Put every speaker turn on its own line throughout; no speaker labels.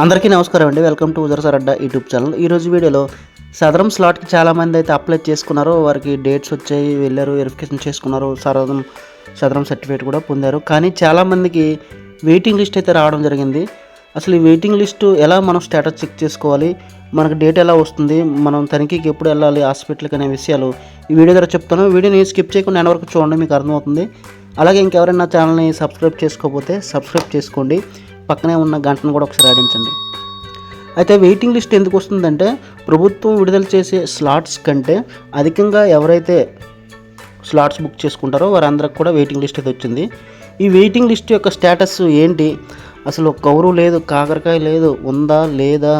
అందరికీ నమస్కారం అండి. Welcome to Udar Adda YouTube channel. ఈరోజు వీడియోలో సదరం స్లాట్కి చాలామంది అయితే అప్లై చేసుకున్నారు వారికి డేట్స్ వచ్చాయి వెళ్ళారు వెరిఫికేషన్ చేసుకున్నారు సదరం సదరం సర్టిఫికేట్ కూడా పొందారు. కానీ చాలామందికి వెయిటింగ్ లిస్ట్ అయితే రావడం జరిగింది. అసలు ఈ వెయిటింగ్ లిస్టు ఎలా మనం స్టేటస్ చెక్ చేసుకోవాలి? మనకు డేట్ ఎలా వస్తుంది? మనం తనిఖీకి ఎప్పుడు వెళ్ళాలి? హాస్పిటల్కి అనే విషయాలు ఈ వీడియో ద్వారా చెప్తాను. వీడియోని స్కిప్ చేయకుండా నేను వరకు చూడండి మీకు అర్థమవుతుంది. అలాగే ఇంకెవరైనా ఛానల్ని సబ్స్క్రైబ్ చేసుకోకపోతే సబ్స్క్రైబ్ చేసుకోండి. పక్కనే ఉన్న గంటను కూడా ఒకసారి ఆడించండి. అయితే వెయిటింగ్ లిస్ట్ ఎందుకు వస్తుందంటే ప్రభుత్వం విడుదల చేసే స్లాట్స్ కంటే అధికంగా ఎవరైతే స్లాట్స్ బుక్ చేసుకుంటారో వారందరికి కూడా వెయిటింగ్ లిస్ట్ అయితే వచ్చింది. ఈ వెయిటింగ్ లిస్ట్ యొక్క స్టేటస్ ఏంటి? అసలు కౌరు లేదు కాకరకాయ లేదు ఉందా లేదా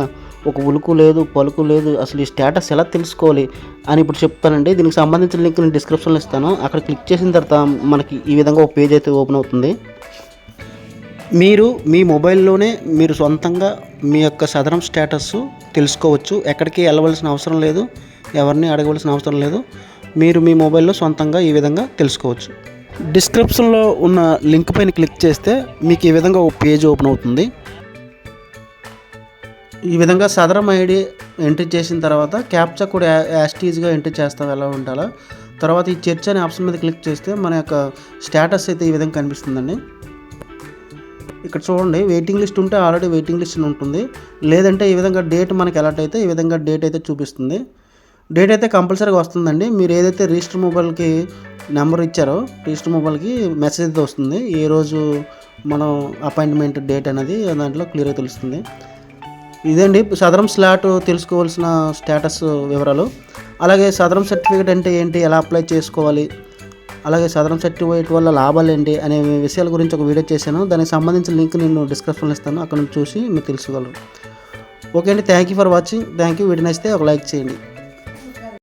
ఒక ఉలుకు లేదు పలుకు లేదు అసలు ఈ స్టేటస్ ఎలా తెలుసుకోవాలి అని ఇప్పుడు చెప్తానండి. దీనికి సంబంధించిన లింక్ నేను డిస్క్రిప్షన్లో ఇస్తాను. అక్కడ క్లిక్ చేసిన తర్వాత మనకి ఈ విధంగా ఒక పేజ్ అయితే ఓపెన్ అవుతుంది. మీరు మీ మొబైల్లోనే మీరు సొంతంగా మీ యొక్క సదరం స్టేటస్ తెలుసుకోవచ్చు. ఎక్కడికి వెళ్ళవలసిన అవసరం లేదు. ఎవరిని అడగవలసిన అవసరం లేదు. మీరు మీ మొబైల్లో సొంతంగా ఈ విధంగా తెలుసుకోవచ్చు. డిస్క్రిప్షన్లో ఉన్న లింక్ పైన క్లిక్ చేస్తే మీకు ఈ విధంగా ఒక పేజ్ ఓపెన్ అవుతుంది. ఈ విధంగా సదరం ఐడి ఎంట్రీ చేసిన తర్వాత క్యాప్చా కూడా యాస్టీజ్గా ఎంట్రీ చేస్తాం. ఎలా ఉండాలో? తర్వాత ఈ చర్చ్ అనే ఆప్షన్ మీద క్లిక్ చేస్తే మన యొక్క స్టేటస్ అయితే ఈ విధంగా కనిపిస్తుందండి. ఇక్కడ చూడండి వెయిటింగ్ లిస్ట్ ఉంటే ఆల్రెడీ వెయిటింగ్ లిస్ట్ ఉంటుంది. లేదంటే ఈ విధంగా డేట్ మనకి అలర్ట్ అయితే ఈ విధంగా డేట్ అయితే చూపిస్తుంది. డేట్ అయితే కంపల్సరీగా వస్తుందండి. మీరు ఏదైతే రిజిస్టర్ మొబైల్కి నెంబర్ ఇచ్చారో రిజిస్టర్ మొబైల్కి మెసేజ్ అయితే వస్తుంది. ఏ రోజు మనం అపాయింట్మెంట్ డేట్ అనేది దాంట్లో క్లియర్గా తెలుస్తుంది. ఇదండి సదరం స్లాట్ తెలుసుకోవాల్సిన స్టేటస్ వివరాలు. అలాగే సదరం సర్టిఫికేట్ అంటే ఏంటి ఎలా అప్లై చేసుకోవాలి అలాగే సదరం సర్టిఫికేట్ వల్ల లాభాలు ఏంటి అనే విషయాల గురించి ఒక వీడియో చేశాను. దానికి సంబంధించిన లింక్ నేను డిస్క్రిప్షన్లో ఇస్తాను. అక్కడ నుంచి చూసి మీరు తెలుసుకోగలరు. ఓకే అండి. Thank you for watching thank you video నచ్చితే ఒక లైక్ చేయండి.